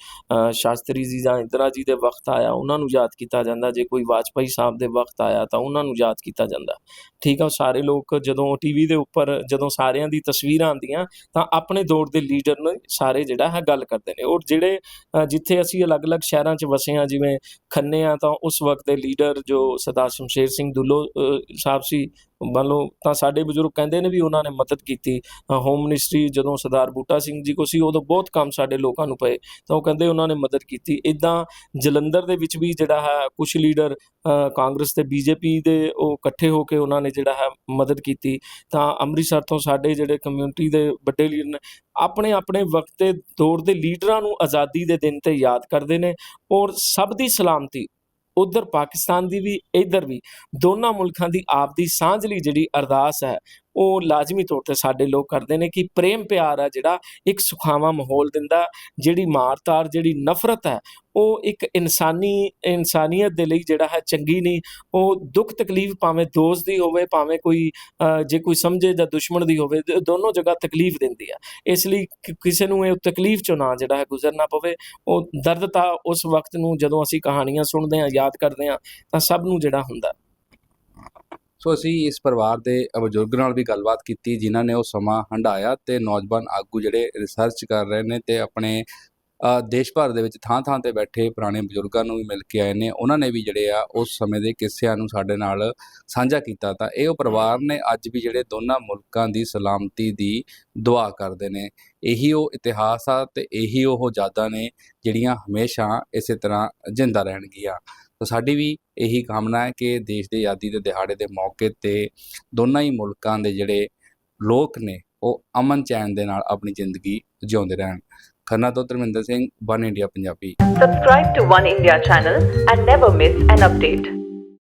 ਸ਼ਾਸਤਰੀ ਜੀ ਜਾਂ ਇੰਦਰਾ ਜੀ ਦੇ ਵਕਤ ਆਇਆ, ਉਹਨਾਂ ਨੂੰ ਯਾਦ ਕੀਤਾ ਜਾਂਦਾ। ਜੇ ਕੋਈ ਵਾਜਪਾਈ ਸਾਹਿਬ ਦੇ ਵਕਤ ਆਇਆ, ਤਾਂ ਉਹਨਾਂ ਨੂੰ ਯਾਦ ਕੀਤਾ ਜਾਂਦਾ। ਠੀਕ ਆ, ਉਹ ਸਾਰੇ ਲੋਕ ਜਦੋਂ ਟੀਵੀ ਦੇ ਉੱਪਰ, ਜਦੋਂ ਸਾਰਿਆਂ ਦੀ ਤਸਵੀਰਾਂ ਆਉਂਦੀਆਂ, ਤਾਂ ਆਪਣੇ ਦੌਰ ਦੇ ਲੀਡਰ ਨੂੰ ਸਾਰੇ ਜਿਹੜਾ ਹੈ ਗੱਲ ਕਰਦੇ ਨੇ। ਔਰ ਜਿਹੜੇ ਜਿੱਥੇ ਅਸੀਂ ਅਲੱਗ-ਅਲੱਗ ਸ਼ਹਿਰਾਂ 'ਚ ਵਸੇ ਹਾਂ, ਜਿਵੇਂ ਖੰਨੇ ਆ, ਤਾਂ ਉਸ ਵਕਤ ਦੇ ਲੀਡਰ ਜੋ ਸਰਦਾਰ ਸ਼ਮਸ਼ੇਰ ਸਿੰਘ ਦੁੱਲੋ ਸਾਹਿਬ ਸੀ ਮੰਨ ਲਓ ਤਾਂ ਸਾਡੇ ਬਜ਼ੁਰਗ ਕਹਿੰਦੇ ਨੇ ਵੀ ਉਹਨਾਂ ਨੇ ਮਦਦ ਕੀਤੀ। ਹੋਮ ਮਿਨਿਸਟਰੀ ਜਦੋਂ ਸਰਦਾਰ ਬੂਟਾ ਸਿੰਘ ਜੀ ਕੋ ਸੀ ਉਦੋਂ ਬਹੁਤ ਕੰਮ ਸਾਡੇ ਲੋਕਾਂ ਨੂੰ ਪਏ। ਤਾਂ ਉਹ ਕਹਿੰਦੇ ਉਹਨਾਂ ਨੇ ਮਦਦ ਕੀਤੀ। ਇਦਾਂ ਜਲੰਧਰ ਦੇ ਵਿੱਚ ਵੀ ਜਿਹੜਾ ਹੈ ਕੁਝ ਲੀਡਰ ਅ, ਕਾਂਗਰਸ ਤੇ ਬੀਜੇਪੀ ਦੇ ਉਹ ਇਕੱਠੇ ਹੋ ਕੇ ਉਹਨਾਂ ਨੇ ਜਿਹੜਾ ਹੈ ਮਦਦ ਕੀਤੀ। ਤਾਂ ਅੰਮ੍ਰਿਤਸਰ ਤੋਂ ਸਾਡੇ ਜਿਹੜੇ ਕਮਿਊਨਿਟੀ ਦੇ ਵੱਡੇ ਲੀਡਰ ਨੇ ਆਪਣੇ ਆਪਣੇ ਵਕਤ ਦੇ ਦੌਰ ਦੇ ਲੀਡਰਾਂ ਨੂੰ ਆਜ਼ਾਦੀ ਦੇ ਦਿਨ ਤੇ ਯਾਦ ਕਰਦੇ ਨੇ ਔਰ ਸਭ ਦੀ ਸਲਾਮਤੀ ਉਧਰ ਪਾਕਿਸਤਾਨ ਦੀ ਵੀ ਇੱਧਰ ਵੀ ਦੋਨਾਂ ਮੁਲਕਾਂ ਦੀ ਆਪਦੀ ਸਾਂਝਲੀ ਜਿਹੜੀ ਅਰਦਾਸ ਹੈ ਉਹ ਲਾਜ਼ਮੀ ਤੌਰ ਤੇ ਸਾਡੇ ਲੋਕ ਕਰਦੇ ਨੇ ਕਿ ਪ੍ਰੇਮ ਪਿਆਰ ਹੈ ਜਿਹੜਾ ਇੱਕ ਸੁਖਾਵਾਂ ਮਾਹੌਲ ਦਿੰਦਾ, ਜਿਹੜੀ ਮਾਰ-ਤਾਰ, ਜਿਹੜੀ ਨਫ਼ਰਤ ਹੈ, ਉਹ ਇੱਕ ਇਨਸਾਨੀ, ਇਨਸਾਨੀਅਤ ਦੇ ਲਈ ਜਿਹੜਾ ਹੈ ਚੰਗੀ ਨਹੀਂ, ਉਹ ਦੁੱਖ ਤਕਲੀਫ ਭਾਵੇਂ ਦੋਸਤ ਦੀ ਹੋਵੇ, ਭਾਵੇਂ ਕੋਈ ਜੇ ਕੋਈ ਸਮਝੇ ਜਾਂ ਦੁਸ਼ਮਣ ਦੀ ਹੋਵੇ ਦੋਨੋਂ ਜਗ੍ਹਾ ਤਕਲੀਫ ਦਿੰਦੀ ਹੈ ਇਸ ਲਈ ਕਿਸੇ ਨੂੰ ਇਹ ਤਕਲੀਫ ਚੋਂ ਨਾ ਜਿਹੜਾ ਹੈ ਗੁਜ਼ਰਨਾ ਪਵੇ, ਉਹ ਦਰਦ ਤਾਂ ਉਸ ਵਕਤ ਨੂੰ ਜਦੋਂ ਅਸੀਂ ਕਹਾਣੀਆਂ ਸੁਣਦੇ ਹਾਂ, ਯਾਦ ਕਰਦੇ ਹਾਂ, ਤਾਂ ਸਭ ਨੂੰ ਜਿਹੜਾ ਹੁੰਦਾ। ਸੋ ਅਸੀਂ ਇਸ ਪਰਿਵਾਰ ਦੇ ਬਜ਼ੁਰਗ ਨਾਲ ਵੀ ਗੱਲਬਾਤ ਕੀਤੀ, ਜਿਨ੍ਹਾਂ ਨੇ ਉਹ ਸਮਾਂ ਹੰਢਾਇਆ ਤੇ ਨੌਜਵਾਨ ਆਗੂ ਜਿਹੜੇ ਰਿਸਰਚ ਕਰ ਰਹੇ ਨੇ ਤੇ ਆਪਣੇ ਦੇਸ਼ ਭਰ ਦੇ ਵਿੱਚ ਥਾਂ-ਥਾਂ ਤੇ ਬੈਠੇ ਪੁਰਾਣੇ ਬਜ਼ੁਰਗਾਂ ਨੂੰ ਵੀ ਮਿਲ ਕੇ ਆਏ ਨੇ, ਉਹਨਾਂ ਨੇ ਵੀ ਜਿਹੜੇ ਆ ਉਸ ਸਮੇਂ ਦੇ ਕਿੱਸਿਆਂ ਨੂੰ ਸਾਡੇ ਨਾਲ ਸਾਂਝਾ ਕੀਤਾ ਤਾਂ ਇਹ ਉਹ ਪਰਿਵਾਰ ਨੇ ਅੱਜ ਵੀ ਜਿਹੜੇ ਦੋਨਾਂ ਮੁਲਕਾਂ ਦੀ ਸਲਾਮਤੀ ਦੀ ਦੁਆ ਕਰਦੇ ਨੇ। ਇਹੀ ਉਹ ਇਤਿਹਾਸ ਆ ਤੇ ਇਹੀ ਉਹ ਯਾਦਾਂ ਨੇ ਜਿਹੜੀਆਂ ਹਮੇਸ਼ਾ ਇਸੇ ਤਰ੍ਹਾਂ ਜਿੰਦਾ ਰਹਿਣਗੀਆਂ। ਤਾਂ ਸਾਡੀ ਵੀ ਇਹੀ ਕਾਮਨਾ ਹੈ ਕਿ ਦੇਸ਼ ਦੀ ਆਜ਼ਾਦੀ ਦੇ ਦਿਹਾੜੇ ਦੇ ਮੌਕੇ ਤੇ ਦੋਨਾਂ ਹੀ ਮੁਲਕਾਂ ਦੇ ਜਿਹੜੇ ਲੋਕ ਨੇ, ਉਹ ਅਮਨ ਚੈਨ ਦੇ ਨਾਲ ਆਪਣੀ ਜ਼ਿੰਦਗੀ ਜਿਉਂਦੇ ਰਹਿਣ ਖੰਨਾ ਤੋਂ Dharminder Singh one India Punjabi Subscribe to One India channel and never miss an update.